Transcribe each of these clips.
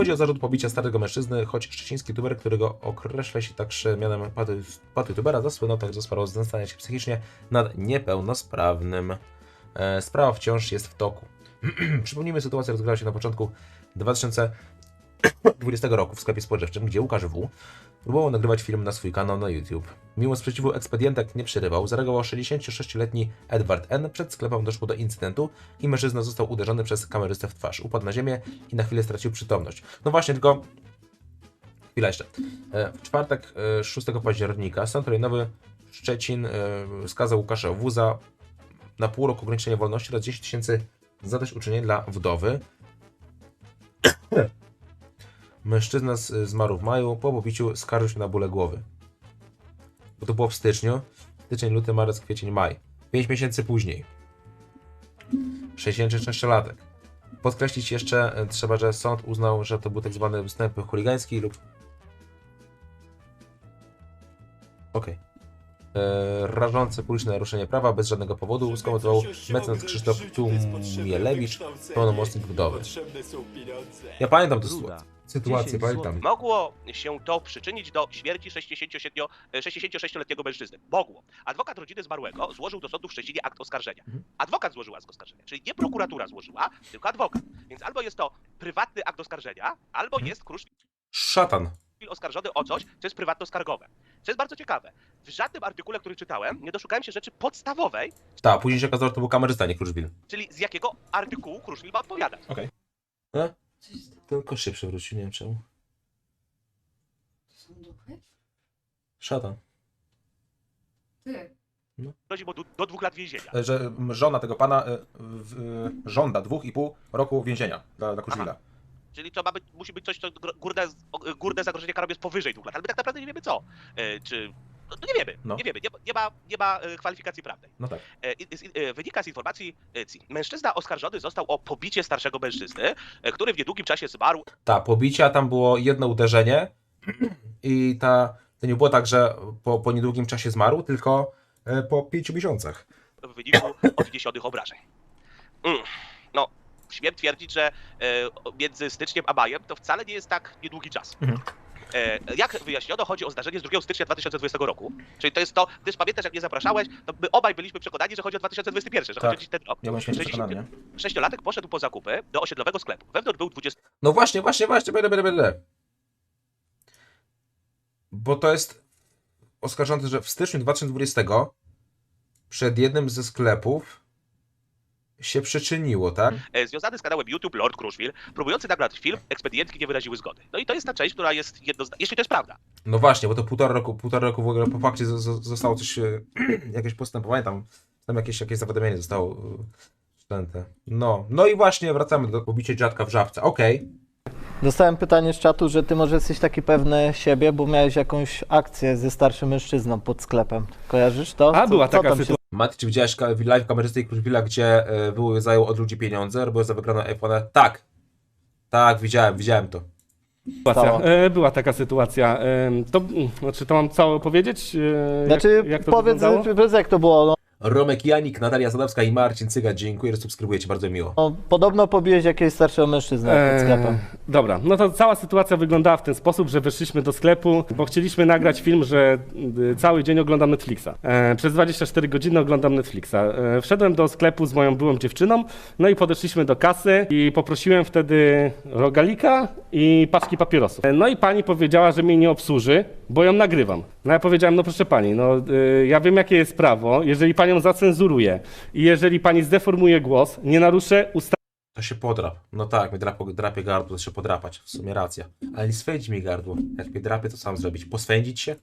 Chodzi o zarzut pobicia starego mężczyzny, choć szczeciński tuber, którego określa się także mianem paty, paty tubera, zasłynął także sprawą znęcania się psychicznie nad niepełnosprawnym. E, sprawa wciąż jest w toku. Przypomnijmy, sytuacja rozgrała się na początku 2020 roku w sklepie spożywczym, gdzie Łukasz W. próbował nagrywać film na swój kanał na YouTube. Mimo sprzeciwu ekspedientek nie przerywał, zareagował 66-letni Edward N. Przed sklepem doszło do incydentu i mężczyzna został uderzony przez kamerzystę w twarz. Upadł na ziemię i na chwilę stracił przytomność. No właśnie, tylko chwila jeszcze. E, W czwartek e, 6 października Sąd Rejonowy Szczecin e, skazał Łukasza W. za na pół roku ograniczenia wolności oraz 10 tysięcy zadośćuczynień dla wdowy. Mężczyzna zmarł w maju, po pobiciu skarżył się na bóle głowy. Bo to było w styczniu. Styczeń, luty, marzec, kwiecień, maj. 5 miesięcy później. 66-latek. Podkreślić jeszcze e, trzeba, że sąd uznał, że to był tak zwany występ chuligański lub... Okej. E, rażące publiczne naruszenie prawa bez żadnego powodu skomentował mecenas Krzysztof Tumielewicz, pełnomocnik pieniądze. Ja pamiętam tę sytuację. Sytuację 10 pamiętam. Mogło się to przyczynić do śmierci 67 66-letniego mężczyzny. Mogło. Adwokat rodziny zmarłego złożył do sądu w Szczecinie akt oskarżenia. Mhm. Adwokat złożył akt oskarżenia, czyli nie prokuratura złożyła, tylko adwokat. Więc albo jest to prywatny akt oskarżenia, albo Mhm. jest Kruszwil Szatan. oskarżony o coś, co jest prywatno-skargowe. Co jest bardzo ciekawe. W żadnym artykule, który czytałem, nie doszukałem się rzeczy podstawowej, Tak, później się okazało, że to był kamerzysta, nie Kruszwil. czyli z jakiego artykułu Kruszwil ma odpowiadać. E? Ten kosz się przewrócił, nie wiem czemu. Są duchy? Szatan. Ty. Grozi mu do, do dwóch lat więzienia. E, Że żona tego pana e, w, e, żąda dwóch i pół roku więzienia dla, dla Kruszwila. Czyli to ma być, musi być coś, co górne, o- górne zagrożenie karą jest powyżej dwóch lat, ale my tak naprawdę nie wiemy co. E, czy... No, no nie wiemy, No. nie wiemy, nie, ma- nie ma, nie ma e, kwalifikacji prawnej. No tak. E, e, wynika z informacji. Mężczyzna oskarżony został o pobicie starszego mężczyzny, który w niedługim czasie zmarł Ta, pobicia tam było jedno uderzenie i ta, to nie było tak, że po, po niedługim czasie zmarł, tylko po pięciu miesiącach. w wyniku odniesionych obrażeń. Mm. No, śmiem twierdzić, że między styczniem a majem to wcale nie jest tak niedługi czas. Mhm. E, jak wyjaśniono, chodzi o zdarzenie z 2 stycznia 2020 roku. Czyli to jest to, gdyż pamiętasz, jak mnie zapraszałeś, to my obaj byliśmy przekonani, że chodzi o 2021, że Tak. chodzi o ten rok. Ja byłem przekonany? Sześciolatek poszedł po zakupy do osiedlowego sklepu. Wewnątrz był 20 No właśnie, właśnie, właśnie, będę, będę, będę. Bo to jest oskarżony, że w styczniu 2020 przed jednym ze sklepów się przyczyniło, tak? e, związany z kanałem YouTube Lord Kruszwil, próbujący nagrać film, ekspedientki nie wyraziły zgody. No i to jest ta część, która jest jednoznaczna, jeśli to jest prawda. No właśnie, bo to półtora roku, półtora roku w ogóle po fakcie zostało coś, e, jakieś postępowanie tam, tam jakieś, jakieś zawiadomienie zostało e, wszczęte. No, no i właśnie wracamy do pobicia dziadka w żabce. Okej, Dostałem pytanie z czatu, że ty może jesteś taki pewny siebie, bo miałeś jakąś akcję ze starszym mężczyzną pod sklepem. Kojarzysz to? A, była taka tam się sytuacja. Mati, czy widziałeś live kamerzysty i Kruszwila, gdzie e, były zajął od ludzi pieniądze, robił za wygraną iPhone'a? Tak. Tak, widziałem, widziałem to. sytuacja. E, Była taka sytuacja. E, To, mm, znaczy, to mam całe opowiedzieć? e, Znaczy, jak, jak to powiedz, wyglądało? powiedz jak to było. No, Romek Janik, Natalia Sadowska i Marcin Cyga, dziękuję, że subskrybujecie, bardzo miło. no, podobno pobiłeś jakiegoś starszego mężczyznę pod sklepem. Dobra, no to cała sytuacja wyglądała w ten sposób, że weszliśmy do sklepu, bo chcieliśmy nagrać film, że y, cały dzień oglądam Netflixa. E, przez 24 godziny oglądam Netflixa. E, wszedłem do sklepu z moją byłą dziewczyną, no i podeszliśmy do kasy i poprosiłem wtedy rogalika i paczki papierosów. E, no i pani powiedziała, że mnie nie obsłuży, bo ją nagrywam. No ja powiedziałem, no proszę pani, no y, ja wiem jakie jest prawo, jeżeli panią zacenzuruje i jeżeli pani zdeformuje głos, nie naruszę ustawy To się podrap. No tak, drapo, drapie gardło, to się podrapać. W sumie racja. Ale nie swędzi mi gardło. Jak mnie drapie, to sam zrobić. Poswędzić się?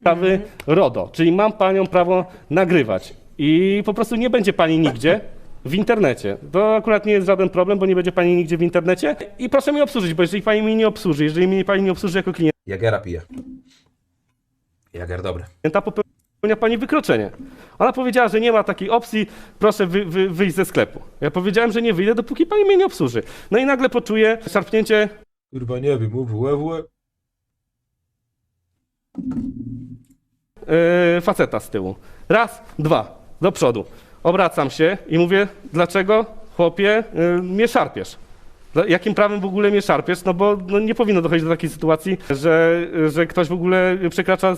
ustawy RODO, czyli mam panią prawo nagrywać i po prostu nie będzie pani nigdzie w internecie. To akurat nie jest żaden problem, bo nie będzie pani nigdzie w internecie i proszę mnie obsłużyć, bo jeżeli pani mnie nie obsłuży, jeżeli mnie pani nie obsłuży jako Jagera pije. Jager dobry. klienta, popełnia pani wykroczenie. Ona powiedziała, że nie ma takiej opcji, proszę wy, wy, wyjść ze sklepu. Ja powiedziałem, że nie wyjdę, dopóki pani mnie nie obsłuży. No i nagle poczuję szarpnięcie Kurwa, nie wiem, łe, yy, faceta z tyłu. Raz, dwa, do przodu. Obracam się i mówię, dlaczego, chłopie, yy, mnie szarpiesz? No, jakim prawem w ogóle mnie szarpiesz? No bo no, nie powinno dochodzić do takiej sytuacji, że, że ktoś w ogóle przekracza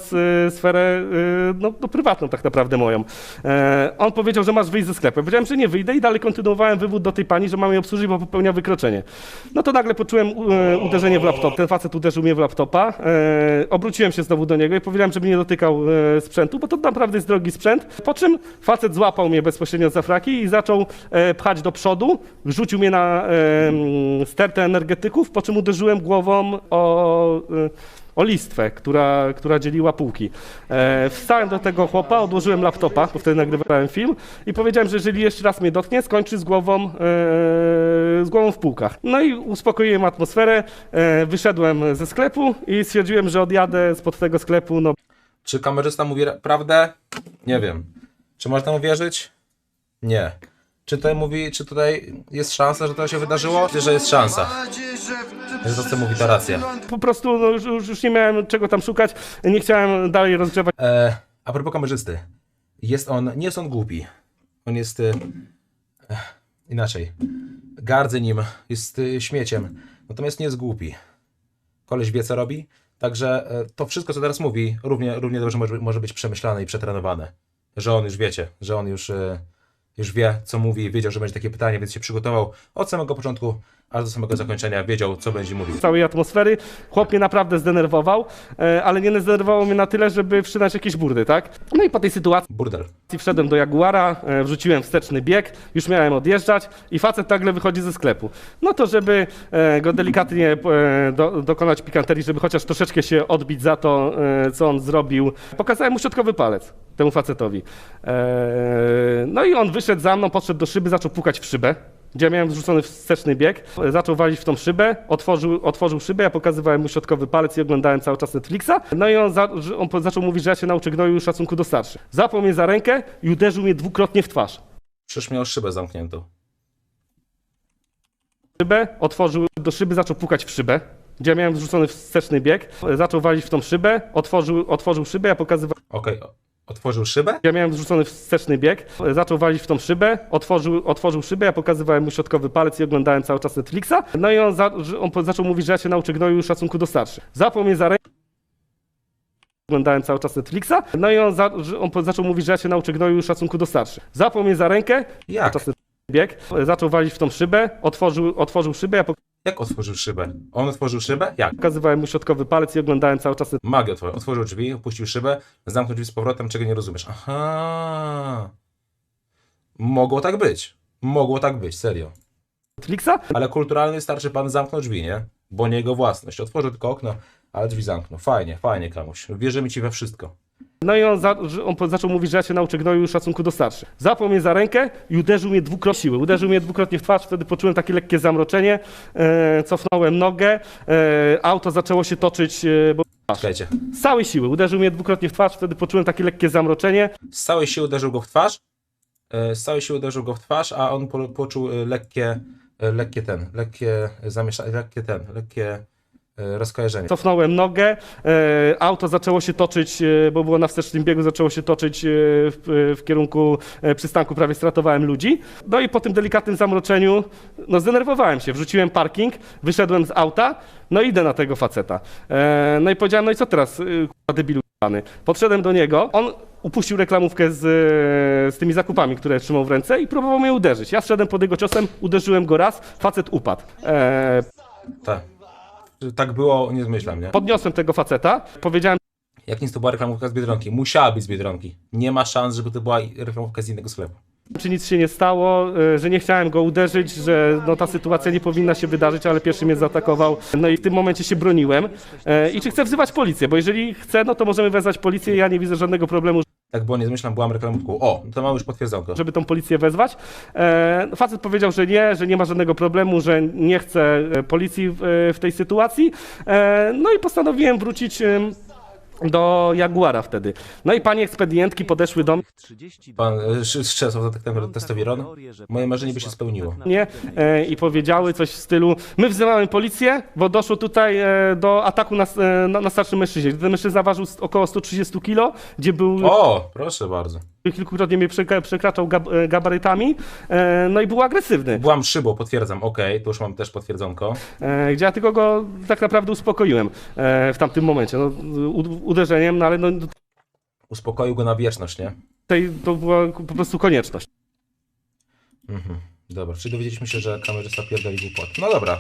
sferę y, no, no, prywatną tak naprawdę moją. E, on powiedział, że masz wyjść ze sklepu. Powiedziałem, że nie wyjdę i dalej kontynuowałem wywód do tej pani, że mam jej obsłużyć, bo popełnia wykroczenie. No to nagle poczułem uderzenie w laptop. Ten facet uderzył mnie w laptopa. E, obróciłem się znowu do niego i powiedziałem, żeby nie dotykał e, sprzętu, bo to naprawdę jest drogi sprzęt. Po czym facet złapał mnie bezpośrednio za fraki i zaczął e, pchać do przodu. Rzucił mnie na e, stertę energetyków, po czym uderzyłem głową o, e, o listwę, która, która dzieliła półki. E, wstałem do tego chłopa, odłożyłem laptopa, bo wtedy nagrywałem film i powiedziałem, że jeżeli jeszcze raz mnie dotknie, skończy z głową, e, z głową w półkach. No i uspokoiłem atmosferę, e, wyszedłem ze sklepu i stwierdziłem, że odjadę spod tego sklepu, no Czy kamerzysta mówi ra- prawdę? Nie wiem. Czy można mu wierzyć? Nie. Czy tutaj mówi, czy tutaj jest szansa, że to się wydarzyło? Myślę, że jest szansa. Że to, co mówi, to racja. po prostu no, już, już już nie miałem czego tam szukać, nie chciałem dalej rozgrzewać E, a propos kamerzysty. Jest on, nie jest on głupi. On jest e, inaczej. Gardzę nim, jest e, śmieciem. Natomiast nie jest głupi. Koleś wie, co robi. Także e, to wszystko, co teraz mówi, równie, równie dobrze może, może być przemyślane i przetrenowane. Że on już wiecie, że on już, e, już wie, co mówi, wiedział, że będzie takie pytanie, więc się przygotował od samego początku aż do samego zakończenia. Wiedział, co będzie mówił. całej atmosfery. Chłop mnie naprawdę zdenerwował, e, ale nie zdenerwowało mnie na tyle, żeby wszczynać jakieś burdy, tak? No i po tej sytuacji Burdel. Wszedłem do Jaguara, e, wrzuciłem wsteczny bieg, już miałem odjeżdżać i facet nagle wychodzi ze sklepu. No to żeby e, go delikatnie e, do, dokonać pikanterii, żeby chociaż troszeczkę się odbić za to, co on zrobił, pokazałem mu środkowy palec temu facetowi. No i on wyszedł za mną, podszedł do szyby, zaczął pukać w szybę. Gdzie ja miałem wrzucony wsteczny bieg, zaczął walić w tą szybę, otworzył, otworzył szybę, ja pokazywałem mu środkowy palec i oglądałem cały czas Netflixa. No i on, za, on zaczął mówić, że ja się nauczę gnoju szacunku do starszych. Zapał mnie za rękę i uderzył mnie dwukrotnie w twarz. Przecież miał szybę zamkniętą. Szybę, otworzył do szyby, zaczął pukać w szybę. Gdzie ja miałem wrzucony wsteczny bieg, zaczął walić w tą szybę, otworzył, otworzył szybę, ja pokazywałem, Okej, o- otworzył szybę? ja miałem wrzucony wsteczny bieg, zaczął walić w tą szybę, otworzył, otworzył szybę, ja pokazywałem mu środkowy palec i oglądałem cały czas Netflixa. No i on, za, on zaczął mówić, że ja się nauczę gnoju szacunku do starszych. Zapał mnie za rękę, oglądałem cały czas Netflixa. No i on, za, on zaczął mówić, że ja się nauczę gnoju szacunku do starszych. Zapał mnie za rękę, Jak? bieg, zaczął walić w tą szybę, otworzył, otworzył szybę, ja Jak otworzył szybę? On otworzył szybę? Jak? pokazywałem mu środkowy palec i oglądałem cały czas Magię otworzył. Otworzył drzwi, opuścił szybę, zamknął drzwi z powrotem, czego nie rozumiesz. Aha. Mogło tak być. Mogło tak być, serio. Netflixa. Ale kulturalny starszy pan zamknął drzwi, nie? Bo nie jego własność. Otworzył tylko okno, ale drzwi zamknął. Fajnie, fajnie, Kamuś. Wierzymy ci we wszystko. No i on, za, on zaczął mówić, że ja się nauczę gnoju i szacunku do starszych. Zapał mnie za rękę i uderzył mnie dwukrotnie siły. Uderzył mnie dwukrotnie w twarz, wtedy poczułem takie lekkie zamroczenie, e, cofnąłem nogę, e, auto zaczęło się toczyć, e, bo Czekajcie. z całej siły. Uderzył mnie dwukrotnie w twarz, wtedy poczułem takie lekkie zamroczenie. Z całej siły uderzył go w twarz. e, Z całej siły uderzył go w twarz, a on po, poczuł e, lekkie, e, lekkie ten, lekkie zamieszanie, lekkie ten, lekkie rozkojarzenie. Cofnąłem nogę, e, auto zaczęło się toczyć, e, bo było na wstecznym biegu, zaczęło się toczyć e, w, w kierunku e, przystanku, prawie stratowałem ludzi. No i po tym delikatnym zamroczeniu, no zdenerwowałem się, wrzuciłem parking, wyszedłem z auta, no idę na tego faceta. E, no i powiedziałem, no i co teraz, k***a, debilu? Podszedłem do niego, on upuścił reklamówkę z, z tymi zakupami, które trzymał w ręce i próbował mnie uderzyć. Ja szedłem pod jego ciosem, uderzyłem go raz, facet upadł. E, Tak. Tak było, nie zmyślam, nie? podniosłem tego faceta, powiedziałem, Jak nic to była reklamówka z Biedronki. Musiała być z Biedronki. Nie ma szans, żeby to była reklamówka z innego sklepu. czy nic się nie stało, e, że nie chciałem go uderzyć, że no, ta sytuacja nie powinna się wydarzyć, ale pierwszy mnie zaatakował. No i w tym momencie się broniłem. E, I czy chcę wzywać policję? Bo jeżeli chcę, no to możemy wezwać policję. Ja nie widzę żadnego problemu, Tak było, nie zmyślam, byłam reklamówką. O, no to mamy już potwierdzonko. żeby tą policję wezwać. E, facet powiedział, że nie, że nie ma żadnego problemu, że nie chce e, policji w, e, w tej sytuacji. E, no i postanowiłem wrócić do Jaguara wtedy. No i panie ekspedientki podeszły do Pan e, sz- strzesł za tak testowiron. Moje marzenie by się spełniło. mnie e, i powiedziały coś w stylu my wzywamy policję, bo doszło tutaj e, do ataku na, e, na, na starszym mężczyźnie. Ten mężczyzna ważył około 130 kg, gdzie był O, proszę bardzo. Kilkukrotnie mnie przekra- przekraczał e, gabarytami, e, no i był agresywny. Byłam szybą, potwierdzam, okej, to już mam też potwierdzonko. E, gdzie ja tylko go tak naprawdę uspokoiłem w tamtym momencie, no, uderzeniem, no ale no, Uspokoił go na wieczność, nie? tej, to była po prostu konieczność. Mhm. Dobra, czyli dowiedzieliśmy się, że kamerzysta pierdoli głupot. No dobra,